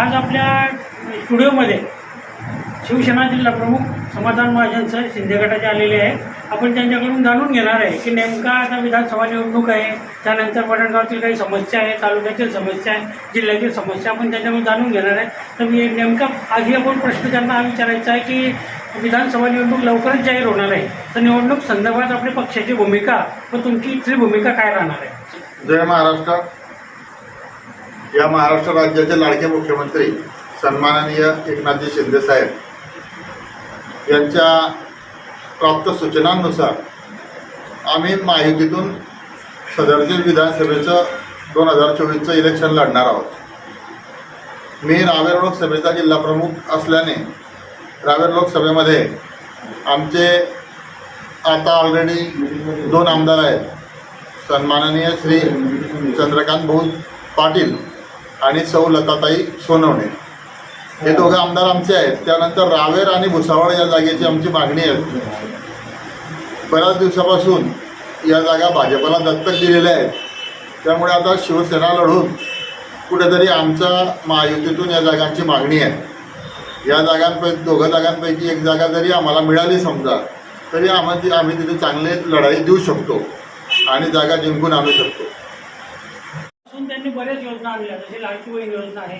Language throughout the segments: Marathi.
आज आपल्या स्टुडिओमध्ये शिवसेना जिल्हा प्रमुख समाधान महाजन सर शिंदे गटाचे आलेले आहे आपण त्यांच्याकडून जाणून घेणार आहे की नेमका आता विधानसभा निवडणूक आहे. त्यानंतर पडणगावातील काही समस्या आहे तालुक्यातील समस्या आहे जिल्ह्यातील समस्या आपण त्यांच्याकडून जाणून घेणार आहे. तर मी नेमका आधी आपण प्रश्न त्यांना हा विचारायचा आहे की विधानसभा निवडणूक लवकरच जाहीर होणार आहे. तर निवडणूक संदर्भात आपली पक्षाची भूमिका व तुमची इथली भूमिका काय राहणार आहे? जय महाराष्ट्र. या महाराष्ट्र राज्याचे लाडके मुख्यमंत्री सन्माननीय एकनाथजी शिंदेसाहेब यांच्या प्राप्त सूचनांनुसार आम्ही माहितीतून सदरचे विधानसभेचं दोन हजार चोवीसचं इलेक्शन लढणार आहोत. मी रावेर लोकसभेचा जिल्हा प्रमुख असल्याने रावेर लोकसभेमध्ये आमचे आता ऑलरेडी दोन आमदार आहेत. सन्माननीय श्री चंद्रकांत भाऊ पाटील आणि सौ लताताई सोनवणे. हे दोघं आमदार आमचे आहेत. त्यानंतर रावेर आणि भुसावळ या जागेची आमची मागणी आहे. बऱ्याच दिवसापासून या जागा भाजपला दत्तक दिलेल्या आहेत. त्यामुळे आता शिवसेना लढून कुठेतरी आमच्या महायुतीतून या जागांची मागणी आहे. या जागांपैकी दोघं जागांपैकी एक जागा जरी आम्हाला मिळाली समजा तरी आम्हाला आम्ही तिथे चांगले लढाई देऊ शकतो. आणि जागा जिंकून आणू शकतो. त्यांनी बऱ्याच योजना आणल्या. जसे लाडकी बहीण योजना आहे.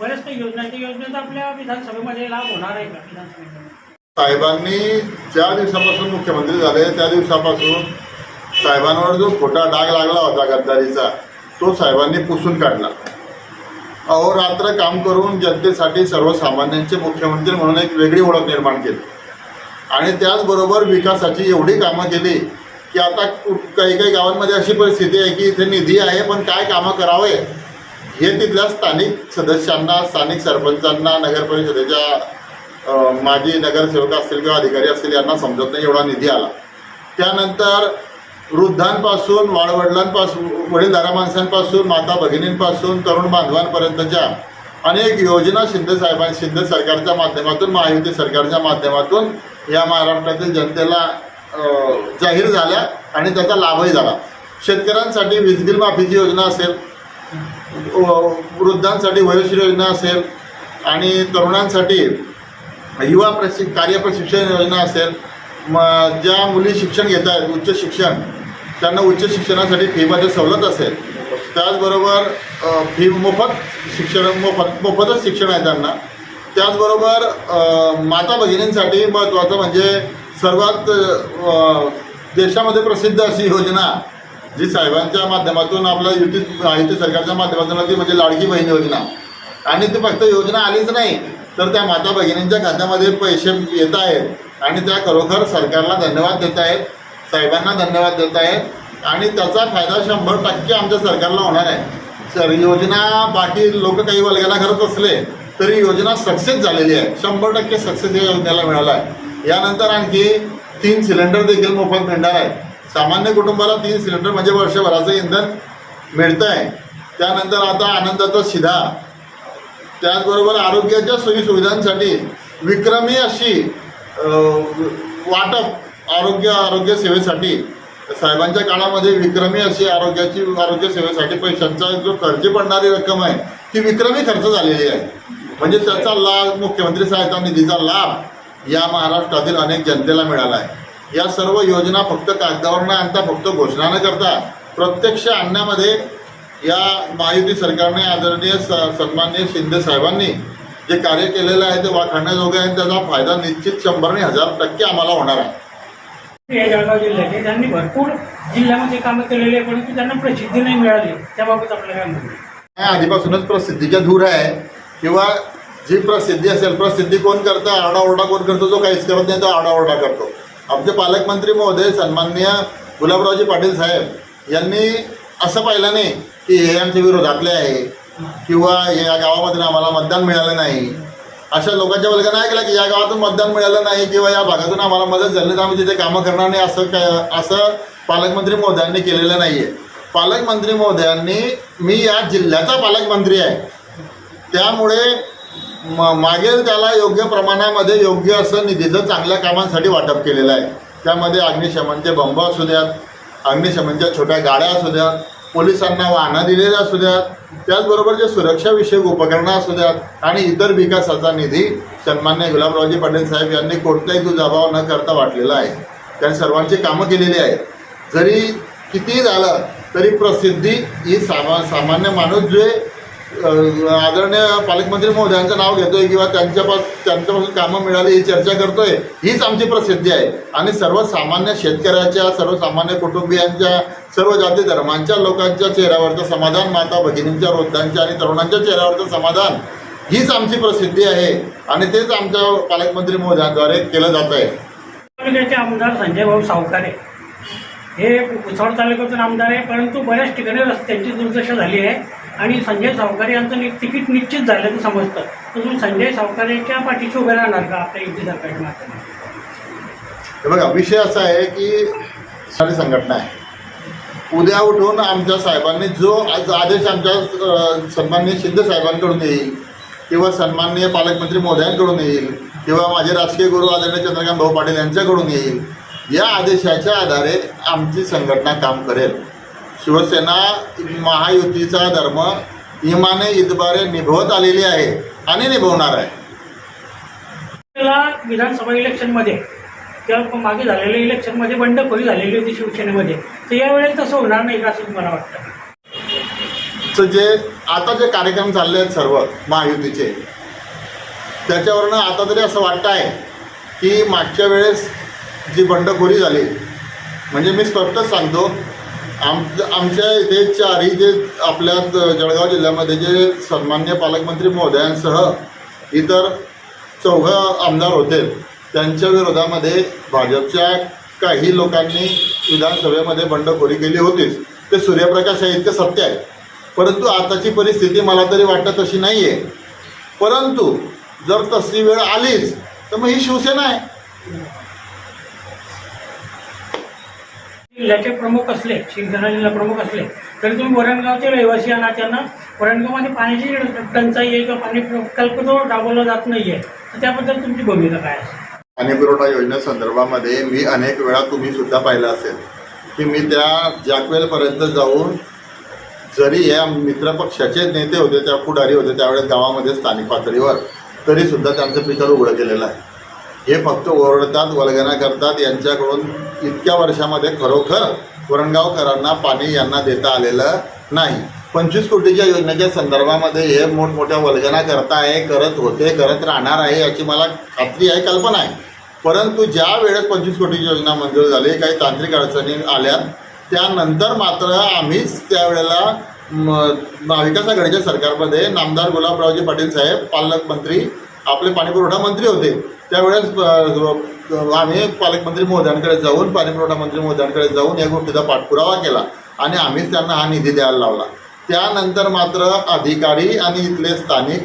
बऱ्याच काही योजना आहेत. त्या योजनेचा आपल्या विधानसभेमध्ये लाभ होणार आहे का विधानसभेमध्ये? साहेबांनी ज्या दिवसापासून मुख्यमंत्री झाले त्या दिवसापासून साहेबांवर जो खोटा डाग लागला होता गद्दारीचा तो साहेबांनी पुसून काढला. अहोरात्र काम करून जनतेसाठी सर्वसामान्यांचे मुख्यमंत्री म्हणून एक वेगळी ओळख निर्माण केली. आणि त्याचबरोबर विकासाची एवढी कामं केली की आता काही काही गावांमध्ये अशी परिस्थिती आहे की इथे निधी आहे पण काय कामं करावे? हे तिथल्या स्थानिक सदस्यांना स्थानिक सरपंचांना नगर परिषदेच्या माजी नगरसेवक असतील किंवा अधिकारी असतील यांना समजत नाही एवढा निधी आला. त्यानंतर वृद्धांपासून वाडवडिलांपासून वडीलधारा माणसांपासून माता भगिनींपासून तरुण बांधवांपर्यंतच्या अनेक योजना शिंदे साहेबां शिंदे सरकारच्या माध्यमातून महायुती सरकारच्या माध्यमातून या महाराष्ट्रातील जनतेला जाहीर झाल्या आणि त्याचा लाभही झाला. शेतकऱ्यांसाठी वीज बिल माफीची योजना असेल व- वृद्धांसाठी वयोश्री योजना असेल आणि तरुणांसाठी युवा प्रशि कार्य प्रशिक्षण योजना असेल म ज्या मुली शिक्षण घेत आहेत उच्च शिक्षण त्यांना उच्च शिक्षणासाठी फीमध्ये सवलत असेल. त्याचबरोबर फी मोफत शिक्षण मोफत मोफतच शिक्षण आहे त्यांना. त्याचबरोबर माता भगिनींसाठी महत्त्वाचं म्हणजे सर्वात देशामध्ये प्रसिद्ध अशी योजना जी साहेबांच्या माध्यमातून आपल्या युती युती सरकारच्या माध्यमातून ती म्हणजे लाडकी बहीण योजना. आणि ती फक्त योजना आलीच नाही तर त्या माता भगिनींच्या खात्यामध्ये पैसे येत आहेत. आणि त्या खरोखर सरकारला धन्यवाद देत आहेत साहेबांना धन्यवाद देत आहेत. आणि त्याचा फायदा शंभर टक्के आमच्या सरकारला होणार आहे. सर योजना बाकी लोक काही वर्गाला करत असले तरी योजना सक्सेस झालेली आहे. शंभर टक्के सक्सेस या योजनेला मिळाला आहे. यानंतर आणखी तीन सिलेंडर देखील मोफत मिळणार आहे सामान्य कुटुंबाला तीन सिलेंडर म्हणजे वर्षभराचं इंधन मिळतं आहे त्यानंतर आता आनंदाचा शिधा. त्याचबरोबर आरोग्याच्या सोयीसुविधांसाठी विक्रमी अशी वाटप आरोग्य आरोग्य सेवेसाठी साहेबांच्या काळामध्ये विक्रमी अशी आरोग्याची आरोग्य सेवेसाठी पैशांचा जो खर्च पडणारी रक्कम आहे ती विक्रमी खर्च झालेली आहे. म्हणजे त्याचा लाभ मुख्यमंत्री सहायता निधीचा लाभ या महाराष्ट्रातील अनेक जनतेला मिळाला आहे या सर्व योजना फक्त कागदावर न आणता फक्त घोषणा न करता प्रत्यक्ष आणण्यामध्ये या महायुती सरकारने आदरणीय स सन्माननीय शिंदे साहेबांनी जे कार्य केलेलं आहे ते वाखाणण्याजोगं आहे त्याचा फायदा निश्चित शंभर आणि हजार टक्के आम्हाला होणार आहे हे जळगाव जिल्ह्याचे त्यांनी भरपूर जिल्ह्यामध्ये कामं केलेली आहे परंतु त्यांना प्रसिद्धी नाही मिळाली त्याबाबत आपलं काय म्हणणं आहे? हा आधीपासूनच प्रसिद्धीच्या धूर आहे किंवा जी प्रसिद्धी असेल प्रसिद्धी कोण करतं? आरडाओरडा कोण करतो? जो काहीच करत नाही तो आरडाओरडा करतो. आमचे पालकमंत्री महोदय सन्माननीय गुलाबरावजी पाटील साहेब यांनी असं पाहिलं नाही की हे आमच्या विरोधातले आहे किंवा या गावामध्ये आम्हाला मतदान मिळालं नाही. अशा लोकांच्या वल्गना ऐकलं की या गावातून मतदान मिळालं नाही किंवा या भागातून आम्हाला मदत झाली तर आम्ही तिथे कामं करणार नाही असं काय असं पालकमंत्री महोदयांनी केलेलं नाही आहे पालकमंत्री महोदयांनी मी या जिल्ह्याचा पालकमंत्री आहे. त्यामुळे म मागेल त्याला योग्य प्रमाणामध्ये योग्य असं निधीचं चांगल्या कामांसाठी वाटप केलेलं आहे. त्यामध्ये अग्निशमनचे बंब असू द्यात अग्निशमनच्या छोट्या गाड्या असू द्यात पोलिसांना वाहनं दिलेली असू द्यात त्याचबरोबर जे सुरक्षाविषयक उपकरणं असू द्यात आणि इतर विकासाचा निधी सन्मान्य गुलाबरावजी पाटील साहेब यांनी कोणताही दुजाभाव न करता वाटलेला आहे. त्यांनी सर्वांची कामं केलेली आहेत. जरी कितीही झालं तरी प्रसिद्धी ही सामा सामान्य माणूस जे आदरणीय पालकमंत्री महोदयांचं नाव घेतोय किंवा त्यांच्यापास त्यांच्यापासून कामं मिळाली ही चर्चा करतोय हीच आमची प्रसिद्धी आहे. आणि सर्वसामान्य शेतकऱ्याच्या सर्वसामान्य कुटुंबियांच्या सर्व जाती धर्मांच्या लोकांच्या चेहऱ्यावरचं समाधान माता भगिनींच्या वृद्धांच्या आणि तरुणांच्या चेहऱ्यावरचं समाधान हीच आमची प्रसिद्धी आहे. आणि तेच आमच्या पालकमंत्री महोदयांद्वारे केलं जात आहे आमदार संजय भाऊ सावकारे. हे पुसळ तालुक्यातून आमदार आहे परंतु बऱ्याच ठिकाणी रस्त्यांची दुर्दशा झाली आहे आणि संजय सावकारे यांचं तिकीट निश्चित झाल्याचं समजतं. तर तुम्ही संजय सावकारेच्या पाठीशी उभे राहणार का आपल्या युती सरकारच्या माध्यमातून? बघा विषय असा आहे की सारी संघटना आहे. उद्या उठून आमच्या साहेबांनी जो आज आदेश आमच्या सन्माननीय शिंदे साहेबांकडून येईल किंवा सन्माननीय पालकमंत्री महोदयांकडून येईल किंवा माझे राजकीय गुरु आदरणीय चंद्रकांत भाऊ पाटील यांच्याकडून येईल या आदेशाच्या आधारे आमची संघटना काम करेल. शिवसेना महायुतीचा धर्म इमाने इतबारे निभवत आलेली आहे आणि निभवणार आहे. विधानसभा इलेक्शनमध्ये किंवा मागे झालेल्या इलेक्शनमध्ये बंडखोरी झालेली होती शिवसेनेमध्ये. तर यावेळेस तसं होणार नाही का असं मला वाटतं? चं जे आता जे कार्यक्रम चालले आहेत सर्व महायुतीचे त्याच्यावरनं आता तरी असं वाटतं आहे की मागच्या वेळेस जी बंडखोरी झाली. म्हणजे मी स्पष्टच सांगतो आम आमच्या इथे चारही जे आपल्या जळगाव जिल्ह्यामध्ये जे सन्मान्य पालकमंत्री महोदयांसह इतर चौघं आमदार होते त्यांच्या विरोधामध्ये भाजपच्या काही लोकांनी विधानसभेमध्ये बंडखोरी केली होतीच ते सूर्यप्रकाश आहे इतकं सत्य आहे. परंतु आताची परिस्थिती मला तरी वाटत तशी नाही आहे परंतु जर तशी वेळ आलीच तर मग ही शिवसेना आहे. जिल्ह्याचे प्रमुख असले शिवसेना जिल्हा प्रमुख असले तरी तुम्ही वरणगावचे रहिवासी आणा त्यांना वरणगावमध्ये पाण्याची टंचाई आहे किंवा पाणी प्रकल्प जो राबवला जात नाही आहे तर त्याबद्दल तुमची भूमिका काय असेल पाणी पुरवठा योजनेसंदर्भामध्ये मी अनेक वेळा तुम्ही सुद्धा पाहिलं असेल की मी त्या जॅकवेलपर्यंत जाऊन जरी या मित्रपक्षाचे नेते होते त्या पुढारी होते त्यावेळेस गावामध्ये स्थानिक पातळीवर तरीसुद्धा त्यांचं पितर उघडं केलेलं आहे. हे फक्त ओरडतात वल्गना करतात यांच्याकडून इतक्या वर्षामध्ये खरोखर वरणगावकरांना पाणी यांना देता आलेलं नाही. पंचवीस कोटीच्या योजनेच्या संदर्भामध्ये हे मोठमोठ्या वल्गना करताय करत होते करत राहणार आहे याची मला खात्री आहे कल्पना आहे. परंतु ज्या वेळेस पंचवीस कोटीची योजना मंजूर झाली काही तांत्रिक अडचणी आल्या त्यानंतर मात्र आम्हीच त्यावेळेला म, महाविकास आघाडीच्या सरकारमध्ये नामदार गुलाबरावजी पाटील साहेब पालकमंत्री आपले पाणीपुरवठा मंत्री होते. त्यावेळेस आम्ही पालकमंत्री महोदयांकडे जाऊन पाणीपुरवठा मंत्री महोदयांकडे जाऊन या गोष्टीचा पाठपुरावा केला आणि आम्हीच त्यांना हा निधी द्यायला लावला. त्यानंतर मात्र अधिकारी आणि इथले स्थानिक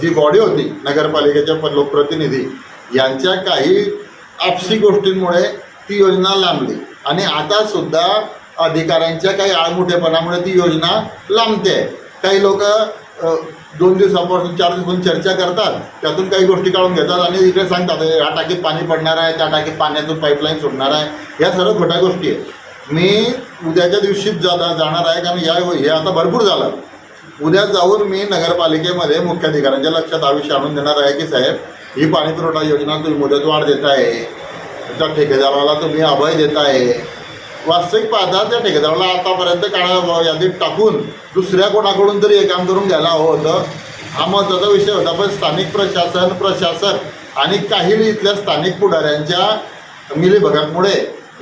जी बॉडी होती नगरपालिकेच्या लोकप्रतिनिधी यांच्या काही आपसी गोष्टींमुळे ती योजना लांबली. आणि आता सुद्धा अधिकाऱ्यांच्या काही आळमुठेपणामुळे ती योजना लांबते. आहे काही लोक दोन दिवसापासून चार दिवसापासून चर्चा करतात. त्यातून काही गोष्टी काढून घेतात आणि इकडे सांगतात ह्या टाकीत पाणी पडणार आहे त्या टाकीत पाण्यातून पाईपलाईन सुटणार आहे. ह्या सर्व खोट्या गोष्टी आहेत. मी उद्याच्या दिवशीच जाता जाणार आहे कारण या हे आता भरपूर झालं. उद्या जाऊन मी नगरपालिकेमध्ये मुख्याधिकाऱ्यांच्या लक्षात हा विषय आणून देणार आहे की साहेब ही पाणीपुरवठा योजना तुम्ही मुदतवाढ देताय. त्या ठेकेदाराला तुम्ही अभय देताय. वास्तविक पाहता त्या ठेकेदाराला आतापर्यंत काळा यादीत टाकून दुसऱ्या कोणाकडून तरी हे काम करून घ्यायला हवं होतं. हा महत्त्वाचा विषय होता. पण स्थानिक प्रशासन प्रशासन आणि काही इथल्या स्थानिक पुढाऱ्यांच्या मिलीभगांमुळे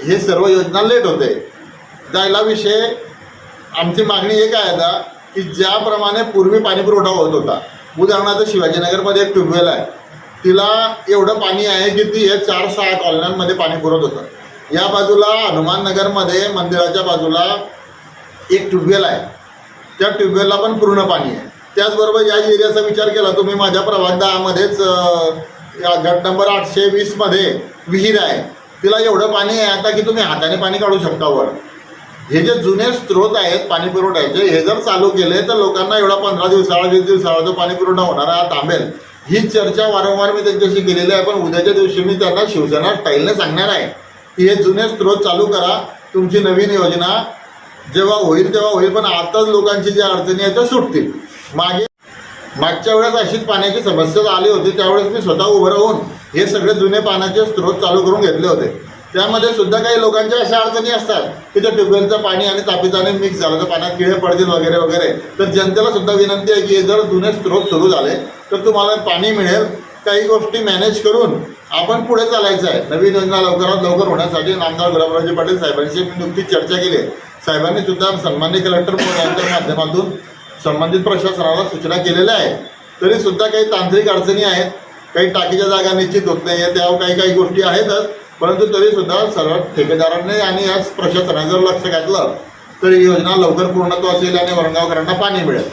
हे सर्व योजना लेट होते. जायला विषय आमची मागणी एक आहे आता की ज्याप्रमाणे पूर्वी पाणीपुरवठा होत होता. उदाहरणार्थ शिवाजीनगरमध्ये एक ट्यूबवेल आहे. तिला एवढं पाणी आहे की ती हे चार सहा कॉलन्यांमध्ये पाणी पुरवत होतं. या बाजूला हनुमान नगरमध्ये मंदिराच्या बाजूला एक ट्यूबवेल आहे. त्या ट्यूबवेलला पण पूर्ण पाणी आहे. त्याचबरोबर या एरियाचा विचार केला तुम्ही माझ्या प्रभाग या गट नंबर आठशे वीसमध्ये विहीर आहे. तिला एवढं पाणी आहे आता की तुम्ही हाताने पाणी काढू शकता वर. हे जे जुने स्रोत आहेत पाणी पुरवठ्याचे हे जर चालू केले तर लोकांना एवढा पंधरा दिवसाळा वीस दिवसाळा जो पाणी पुरवठा होणार आहे हा थांबेल. ही चर्चा वारंवार मी त्यांच्याशी केलेली आहे पण उद्याच्या दिवशी मी त्यांना शिवसेना स्टाईलने सांगणार आहे. की हे जुने स्रोत चालू करा तुमची नवीन योजना जेव्हा होईल तेव्हा होईल पण आताच लोकांची ज्या अडचणी आहेत त्या सुटतील. मागे मागच्या वेळेस अशीच पाण्याची समस्या आली होती त्यावेळेस मी स्वतः उभं राहून हे सगळे जुने पाण्याचे स्रोत चालू करून घेतले होते. त्यामध्ये सुद्धा काही लोकांच्या अशा अडचणी असतात की त्या ट्यूबवेलचं पाणी आणि तापिताने मिक्स झालं तर पाण्यात किडे पडतील वगैरे वगैरे. तर जनतेला सुद्धा विनंती आहे की हे जर जुने स्रोत सुरू झाले तर तुम्हाला पाणी मिळेल काही गोष्टी मॅनेज करून आपण पुढे चालायचं आहे. नवीन योजना लवकरात लवकर होण्यासाठी नामदार गुलाबरावजी पाटील साहेबांशी मी नुकतीच चर्चा केली. आहे साहेबांनी सुद्धा सन्मान्य कलेक्टर यांच्या माध्यमातून संबंधित प्रशासनाला सूचना केलेल्या आहेत. तरी सुद्धा काही तांत्रिक अडचणी आहेत. काही टाकीच्या जागा निश्चित होत नाही आहे त्यावर काही काही गोष्टी आहेतच. परंतु तरी सुद्धा सर्व ठेकेदारांनी आणि या प्रशासनाने जर लक्ष घातलं तर ही योजना लवकर पूर्णत्व असेल आणि वरणगावकरांना पाणी मिळेल.